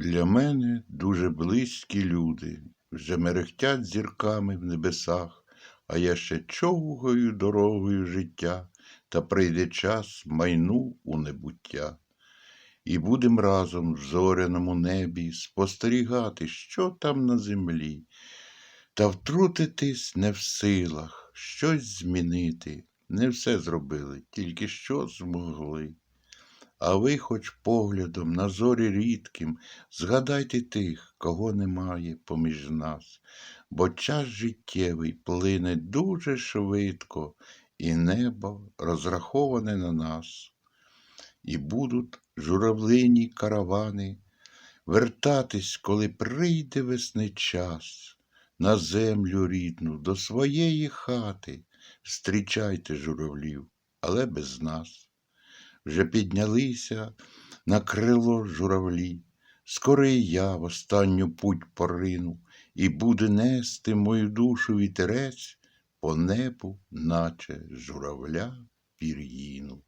Для мене дуже близькі люди, вже мерехтять зірками в небесах, а я ще човгою дорогою життя, та прийде час майну у небуття. І будем разом в зоряному небі спостерігати, що там на землі, та втрутитись не в силах, щось змінити. Не все зробили, тільки що змогли. А ви хоч поглядом на зорі рідким згадайте тих, кого немає поміж нас, бо час життєвий плине дуже швидко, і небо розраховане на нас. І будуть журавлині каравани вертатись, коли прийде весни час, на землю рідну, до своєї хати. Зустрічайте журавлів, але без нас. Вже піднялися на крило журавлі. Скоро і я в останню путь порину, і буде нести мою душу вітерець по небу, наче журавля пір'їну.